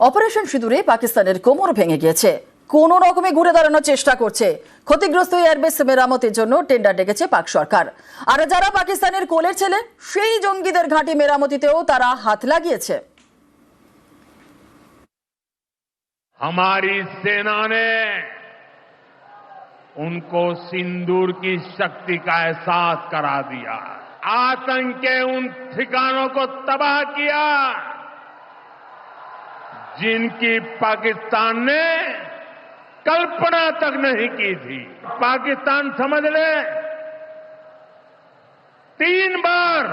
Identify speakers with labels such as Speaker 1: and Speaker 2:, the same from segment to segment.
Speaker 1: Operation সিঁদুরে পাকিস্তানের কোমর ভেঙে গিয়েছে কোন রকমে ঘুরে দাঁড়ানোর চেষ্টা করছে ক্ষতিগ্রস্ত এয়ারবেস মেরামতের জন্য টেন্ডার ডেকেছে পাক সরকার আর যারা পাকিস্তানের কোলের ছেলে সেই জঙ্গিদের ঘাঁটি মেরামতিতেও তারা হাত লাগিয়েছে
Speaker 2: हमारी सेना ने उनको सिंदूर की शक्ति का एहसास करा दिया आतंक के उन ठिकानों को तबाह किया जिनकी पाकिस्तान ने कल्पना तक नहीं की थी। पाकिस्तान समझ ले। तीन बार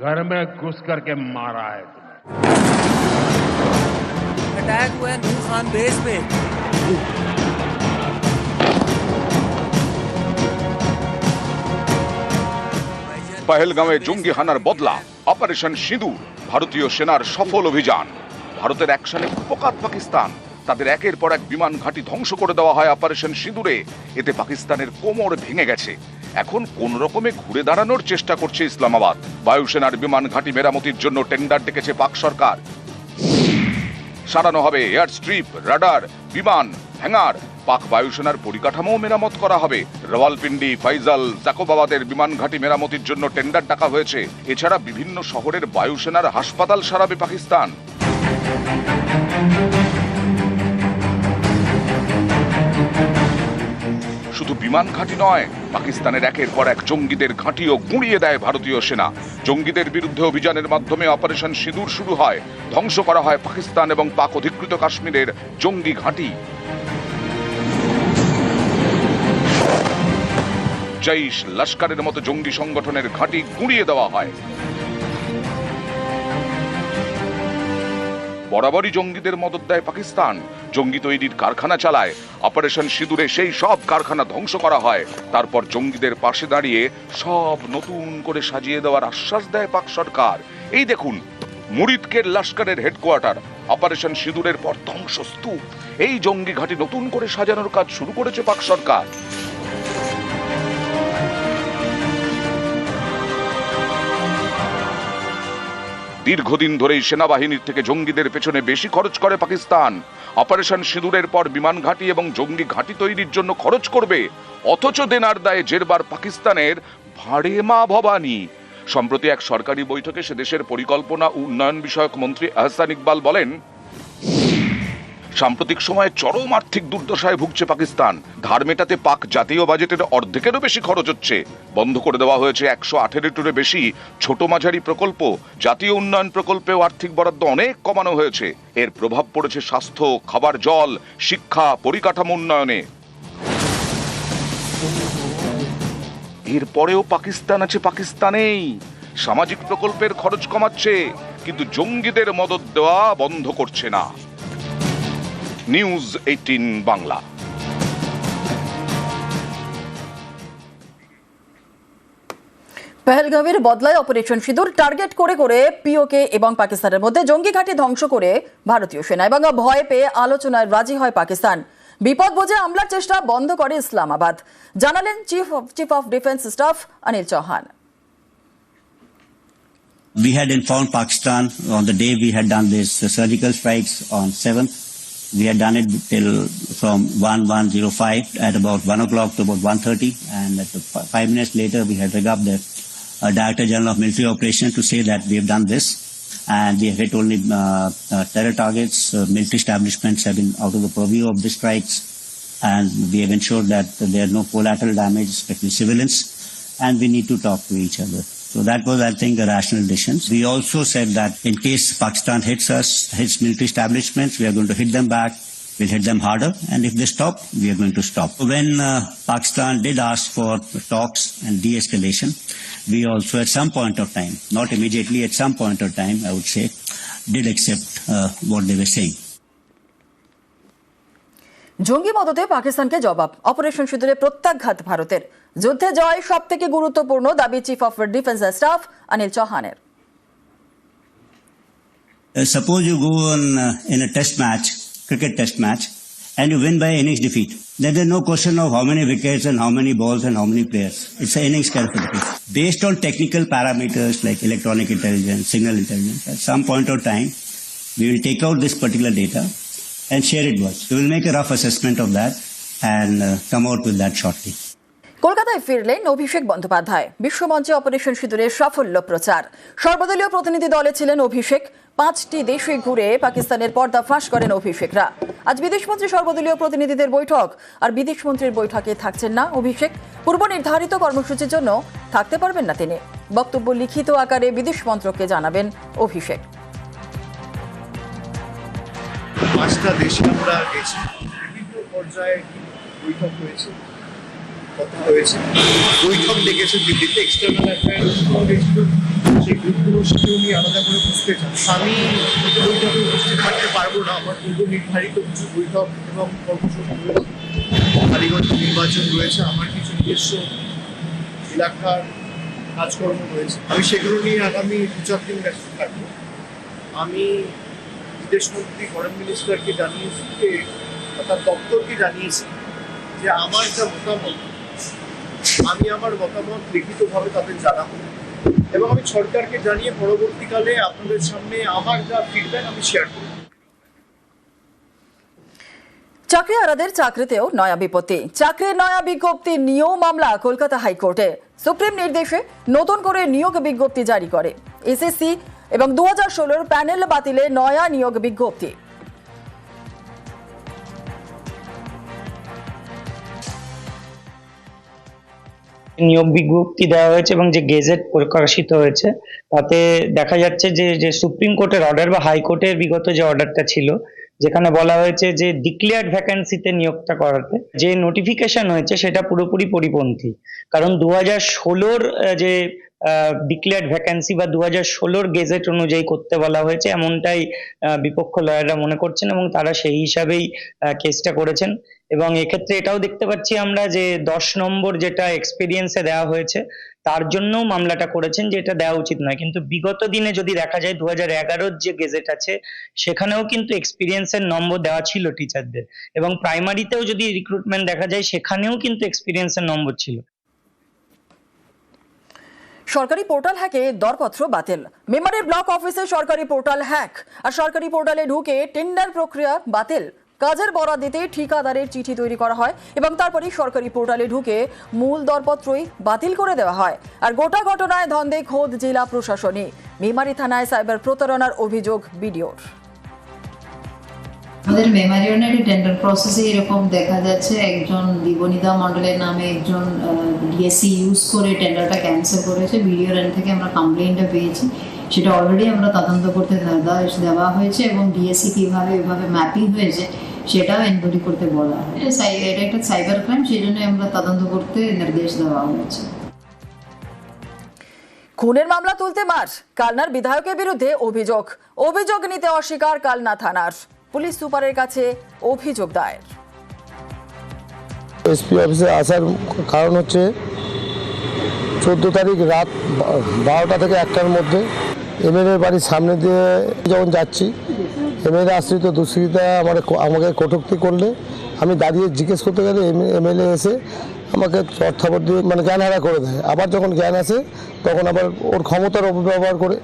Speaker 2: घर में घुस करके मारा है तुम्हें।
Speaker 3: अटैक हुए नूर खान बेस पे।
Speaker 4: पहलगावे जुंगी हनर बदला ऑपरेशन सिंदूर। ভারতীয় সেনার সফল অভিযান। ভারতের অ্যাকশনে পোকাত পাকিস্তান। তাদের একের পর এক বিমান ঘাঁটি ধ্বংস করে দেওয়া হয় অপারেশন সিঁদুরে। এতে পাকিস্তানের কোমর ভেঙে গেছে। এখন কোন রকমে ঘুরে দাঁড়ানোর চেষ্টা করছে ইসলামাবাদ। বায়ুসেনার বিমান ঘাঁটি মেরামতির জন্য টেন্ডার ডেকেছে পাক সরকার। সারানো হবে এয়ার স্ট্রিপ রাডার, বিমান, হ্যাঙ্গার, পাক বায়ুসেনার পরিকাঠামো মেরামত করা হবে। রওয়ালপিন্ডি, ফাইজাল, জাকোবাবাদের বিমান ঘাঁটি মেরামতির জন্য টেন্ডার ডাকা হয়েছে। এছাড়া বিভিন্ন শহরের বায়ুসেনার হাসপাতাল সারাবে পাকিস্তান। শুধু বিমান ঘাঁটি নয়, পাকিস্তানের একের পর এক জঙ্গিদের ঘাঁটিও গুঁড়িয়ে দেয় ভারতীয় সেনা। জঙ্গিদের বিরুদ্ধে অভিযানের মাধ্যমে অপারেশন সিঁদুর শুরু হয়। ধ্বংস করা হয় পাকিস্তান এবং পাক অধিকৃত কাশ্মীরের জঙ্গি ঘাঁটি। জৈশ লস্করের মতো জঙ্গি সংগঠনের ঘাঁটি গুঁড়িয়ে দেওয়া হয়। বরাবরই জঙ্গিদের মদত দেয় পাকিস্তান। জঙ্গি তৈরির কারখানা চালায়, অপারেশন সিঁদুরে সেই সব কারখানা ধ্বংস করা হয়। তারপর জঙ্গিদের পাশে দাঁড়িয়ে সব নতুন করে সাজিয়ে দেওয়ার আশ্বাস দেয় পাক সরকার। এই দেখুন মুরিদকের লস্করের হেডকোয়ার্টার, অপারেশন সিঁদুরের পর ধ্বংসস্তূপ। এই জঙ্গি ঘাঁটি নতুন করে সাজানোর কাজ শুরু করেছে পাক সরকার। দীর্ঘদিন ধরেই সেনাবাহিনীর থেকে জঙ্গিদের পেছনে বেশি খরচ করে পাকিস্তান। অপারেশন সিঁদুরের পর বিমান ঘাঁটি এবং জঙ্গি ঘাঁটি তৈরির জন্য খরচ করবে। অথচ দেনার দায়ে জেরবার পাকিস্তানের ভাড়ে মা ভবানী। সম্প্রতি এক সরকারি বৈঠকে সে দেশের পরিকল্পনা উন্নয়ন বিষয়ক মন্ত্রী আহসান ইকবাল বলেন সাম্প্রতিক সময়ে চরম আর্থিক দুর্দশায় ভুগছে পাকিস্তান। ধার মেটাতে পাক জাতীয় বাজেটের অর্ধেকেরও বেশি খরচ হচ্ছে। বন্ধ করে দেওয়া হয়েছে একশো আঠেরোটিরও বেশি ছোট মাঝারি প্রকল্প। জাতীয় উন্নয়ন প্রকল্পেও আর্থিক বরাদ্দ অনেক কমানো হয়েছে। এর প্রভাব পড়েছে স্বাস্থ্য, খাবার জল, শিক্ষা, পরিকাঠামো উন্নয়নে। এরপরেও পাকিস্তান আছে পাকিস্তানেই। সামাজিক প্রকল্পের খরচ কমাচ্ছে, কিন্তু জঙ্গিদের মদত দেওয়া বন্ধ করছে না। নিউজ এইটিন বাংলা
Speaker 1: পেহেলগাঁওয়ের বদলায় অপারেশন সিঁদুর টার্গেট করে করে পিওকে এবং পাকিস্তানের মধ্যে জঙ্গি ঘাঁটি ধ্বংস করে ভারতীয় সেনা এবং ভয় পেয়ে আলোচনায় রাজি হয় পাকিস্তান। বিপদ বোঝে হামলার চেষ্টা বন্ধ করে ইসলামাবাদ। জানালেন chief chief of defence staff Anil Chauhan.
Speaker 5: We had informed Pakistan on the day we had done these surgical strikes on 7th. We had done it till from 1105 at about 1 o'clock to about 1.30 and at five minutes later we had rig up the uh, Director General of Military Operations to say that we have done this. And we have hit only uh, uh, terror targets, uh, military establishments have been out of the purview of the strikes. And we have ensured that there are no collateral damage, especially civilians, and we need to talk to each other. So that was, I think, a rational decision. We also said that in case Pakistan hits us, hits military establishments, we are going to hit them back. We'll hit them harder, and if they stop, we are going to stop. When uh, Pakistan did ask for talks and de-escalation, we also, at some point of time, not immediately, at some point of time, I would say, did accept uh, what they were saying.
Speaker 1: জঙ্গি মদতে পাকিস্তানকে জবাব operation সিঁদুরে প্রত্যাঘাত ভারতের যুদ্ধে জয় সব থেকে গুরুত্বপূর্ণ দাবি chief of defence staff Anil চৌহানের
Speaker 5: Uh, suppose you go on uh, in a test match, cricket test match, and you win by innings defeat. Then there's no question of how many wickets and how many balls and how many players. It's an innings defeat. Based on technical parameters like electronic intelligence, signal intelligence, at some point of time, we will take out this particular data and share it with. We will make a rough assessment of that and uh, come out with that shortly.
Speaker 1: কলকাতায় ফিরলেন Abhishek Bandyopadhyay. বিশ্বমঞ্চে operation সিঁদুরের সাফল্য প্রচার। সর্বদলীয় প্রতিনিধি দলে ছিলেন অভিষেক। পাঁচটি দেশে ঘুরে পাকিস্তানের পর্দা ফাঁস করেন অভিষেকরা। আজ বিদেশমন্ত্রী সর্বদলীয় প্রতিনিধিদের বৈঠক। আর বিদেশমন্ত্রীর বৈঠকে থাকছেন না অভিষেক। পূর্ব নির্ধারিত কর্মসূচির জন্য থাকতে পারবেন না তিনি। বক্তব্য লিখিত আকারে বিদেশ মন্ত্রককে জানাবেন অভিষেক।
Speaker 6: পাঁচটা দেশে আমরা গেছি। বিভিন্ন পর্যায়ে বৈঠক হয়েছে, কথা হয়েছে। বৈঠক ডেকেছে দিল্লিতে এক্সটার্নাল অ্যাফেয়ার্স সেই গ্রুপগুলো সেগুলো নিয়ে আলাদা করে বুঝতে চান আমি বৈঠকে উপস্থিত থাকতে পারব না, আমার পূর্ব নির্ধারিত কিছু বৈঠক এবং কর্মসূচি রয়েছে কালীগঞ্জ নির্বাচন রয়েছে, আমার কিছু নিজস্ব এলাকার কাজকর্ম রয়েছে। আমি সেগুলো নিয়ে আগামী দু চার দিন ব্যস্ত থাকব। আমি বিদেশমন্ত্রী ফরেন মিনিস্টারকে জানিয়েছি অর্থাৎ দপ্তরকে জানিয়েছি যে আমার যা মতামত, আমি আমার মতামত লিখিতভাবে তাদের জানাব। এবং আমি সরকারকে জানিয়ে পরবর্তীকালে আপনাদের সামনে আমার যা ফিডব্যাক আমি শেয়ার করব।
Speaker 1: চাকরি আরাদের চাকরিতেও নয়া বিপত্তি। চাকরির নয়া বিজ্ঞপ্তি নিয়েও মামলা কলকাতা হাইকোর্টে। সুপ্রিম নির্দেশে নতুন করে নিয়োগ বিজ্ঞপ্তি জারি করে। এসএসসি এবং দু হাজার ষোলোর প্যানেল বাতিলে নয়া নিয়োগ বিজ্ঞপ্তি।
Speaker 7: নিয়োগ বিজ্ঞপ্তি দেওয়া হয়েছে এবং যে গেজেট প্রকাশিত হয়েছে, তাতে দেখা যাচ্ছে যে যে সুপ্রিম কোর্টের অর্ডার বা হাইকোর্টের বিগত যে অর্ডারটা ছিল যেখানে বলা হয়েছে যে ডিক্লেয়ার্ড ভ্যাকেন্সিতে নিয়োগটা করাতে যে নোটিফিকেশন হয়েছে সেটা পুরোপুরি পরিপন্থী। কারণ দু হাজার ষোলোর যে ডিক্লেয়ার্ড ভ্যাকেন্সি বা দু হাজার ষোলোর গেজেট অনুযায়ী করতে বলা হয়েছে, এমনটাই বিপক্ষ লয়াররা মনে করছেন এবং তারা সেই হিসাবেই কেসটা করেছেন। এবং এক্ষেত্রে এটাও দেখতে পাচ্ছি আমরা যে দশ নম্বর যেটা এক্সপিরিয়েন্সে দেওয়া হয়েছে তার জন্যও মামলাটা করেছেন যে এটা দেওয়া উচিত নয়। কিন্তু বিগত দিনে যদি দেখা যায় দু হাজার যে গেজেট আছে, সেখানেও কিন্তু এক্সপিরিয়েন্সের নম্বর দেওয়া ছিল টিচারদের এবং প্রাইমারিতেও যদি রিক্রুটমেন্ট দেখা যায়, সেখানেও কিন্তু এক্সপিরিয়েন্সের নম্বর ছিল।
Speaker 1: সরকারি পোর্টাল হ্যাকে দরপত্র বাতিল। মেমারির ব্লক অফিসে সরকারি পোর্টাল হ্যাক। আর সরকারি পোর্টালে ঢুকে টেন্ডার প্রক্রিয়া বাতিল। কাজের বরাদ দিতে ঠিকাদারের চিঠি তৈরি করা হয় এবং তারপরেই সরকারি পোর্টালে ঢুকে মূল দরপত্রই বাতিল করে দেওয়া হয়। আর গোটা ঘটনায় ধন্দে খোদ জেলা প্রশাসনে মেমারি থানায় সাইবার প্রতারণার অভিযোগ বিডিওর।
Speaker 8: আমাদের মেমারিয়নের টেন্ডার প্রসেসে এরকম দেখা যাচ্ছে, একজন দিবনিদা মন্ডলের নামে একজন ডিএসসি ইউজ করে টেন্ডারটা ক্যান্সেল করেছে। বিডিওর থেকে আমরা কমপ্লেনটা পেয়েছি। সেটা অলরেডি আমরা তদন্ত করতে দেওয়া দেওয়া হয়েছে এবং ডিএসসি কীভাবে এভাবে ম্যাপিং হয়েছে সেটাও এনকোয়ারি করতে বলা হয়। এটা একটা সাইবার ক্রাইম সেই জন্য আমরা তদন্ত করতে নির্দেশ দেওয়া হয়েছে।
Speaker 1: খুনের মামলা তুলতে মার কালনার বিধায়কের বিরুদ্ধে অভিযোগ অভিযোগ নিতে অস্বীকার কালনা থানার পুলিশ সুপারের কাছে অভিযোগ দায়ের।
Speaker 9: এসপি অফিসে আসার কারণ হচ্ছে চোদ্দ তারিখ রাত বারোটা থেকে একটার মধ্যে এমএলএ বাড়ির সামনে দিয়ে যখন যাচ্ছি এমএলএ আশ্রিত দুষ্কৃতা আমার আমাকে কটূক্তি করলে। আমি দাঁড়িয়ে জিজ্ঞেস করতে গেলে এমএলএ এসে আমাকে চর্থাপট দিয়ে মানে জ্ঞান হারা করে দেয়। আবার যখন জ্ঞান আসে, তখন আবার ওর ক্ষমতার অপব্যবহার করে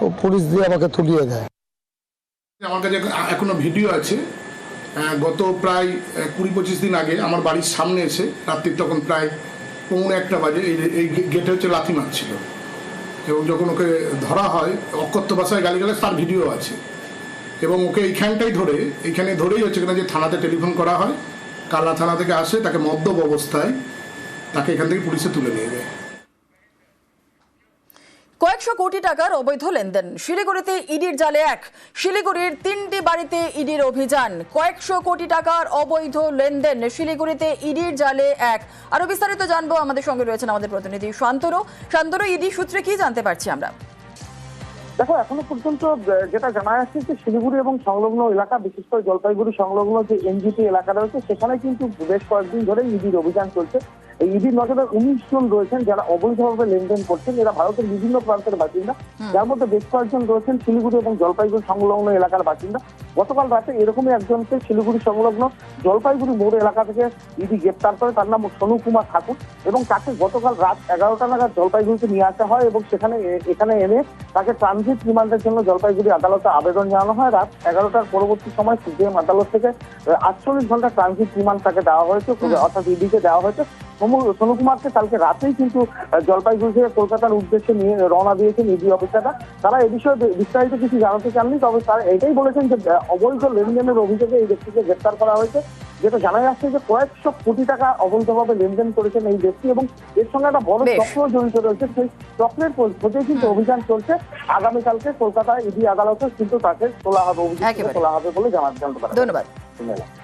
Speaker 9: ও পুলিশ দিয়ে আমাকে তুলিয়ে দেয়।
Speaker 10: আমার কাছে এখন- ভিডিও আছে। গত প্রায় কুড়ি পঁচিশ দিন আগে আমার বাড়ির সামনে এসে রাত্রির তখন প্রায় পৌনে একটা বাজে এই গেটে হচ্ছে লাথি মারছিল। এবং যখন ওকে ধরা হয়, অকথ্য ভাষায় গালিগালাজ, তার ভিডিও আছে। এবং ওকে এইখানটাই ধরে, এইখানে ধরেই হচ্ছে কিনা যে থানাতে টেলিফোন করা হয়। কালা থানা থেকে আসে, তাকে মদ্যপ অবস্থায় তাকে এখান থেকে পুলিশে তুলে নিয়ে যায়।
Speaker 1: কোটি টাকার অবৈধ লেনদেন। শিলিগুড়িতে ইডির জালে এক। শিলিগুড়ির তিনটি বাড়িতে ইডির অভিযান। কয়েকশো কোটি টাকার অবৈধ লেনদেন। শিলিগুড়িতে ইডির জালে এক। আরও বিস্তারিত জানব। আমাদের সঙ্গে রয়েছেন আমাদের প্রতিনিধি শান্তনু। শান্তনু, ইডি সূত্রে কি জানতে পারছি আমরা?
Speaker 11: দেখো, এখনও পর্যন্ত যেটা জানা যাচ্ছে যে শিলিগুড়ি এবং সংলগ্ন এলাকা বিশেষ করে জলপাইগুড়ি সংলগ্ন যে এনজিপি এলাকা রয়েছে, সেখানে কিন্তু বেশ কয়েকদিন ধরে ইডির অভিযান চলছে। ইডির নজরে উনিশ জন রয়েছেন যারা অবৈধভাবে লেনদেন করছেন এরা ভারতের বিভিন্ন প্রান্তের বাসিন্দা। যার মধ্যে বেশ কয়েকজন রয়েছেন শিলিগুড়ি এবং জলপাইগুড়ি সংলগ্ন এলাকার বাসিন্দা। গতকাল রাতে এরকমই একজনকে শিলিগুড়ি সংলগ্ন জলপাইগুড়ি মোড় এলাকা থেকে ইডি গ্রেপ্তার করে তার নাম সোনু কুমার ঠাকুর এবং তাকে গতকাল রাত এগারোটা নাগাদ জলপাইগুড়িতে নিয়ে আসা হয় এবং সেখানে এখানে এনে তাকে ট্রানজিট রিমান্ডের জন্য জলপাইগুড়ি আদালতে আবেদন জানানো হয়। রাত এগারোটার পরবর্তী সময় সিপিএম আদালত থেকে আটচল্লিশ ঘণ্টা ট্রানজিট রিমান্ড তাকে দেওয়া হয়েছে অর্থাৎ ইডিকে দেওয়া হয়েছে। সোনু- কুমারকে কালকে রাতেই কিন্তু জলপাইগুড়ি থেকে কলকাতার উদ্দেশ্যে নিয়ে রওনা দিয়েছেন ইডি অফিসাররা। তারা এ বিষয়ে বিস্তারিত কিছু জানাতে চাননি তবে তারা এটাই বলেছেন যে অবৈধ লেনদেনের অভিযোগে এই ব্যক্তিকে গ্রেপ্তার করা হয়েছে। যেটা জানা যাচ্ছে যে কয়েকশো কোটি টাকা অবৈধভাবে লেনদেন করেছেন এই ব্যক্তি এবং এর সঙ্গে একটা বড়। চক্র জড়িত রয়েছে। সেই চক্রের খোঁজে কিন্তু অভিযান চলছে। আগামীকালকে কলকাতায় ইডি আদালতে কিন্তু তাকে তোলা হবে অভিযোগ তোলা হবে বলে জানা জানতে ধন্যবাদ।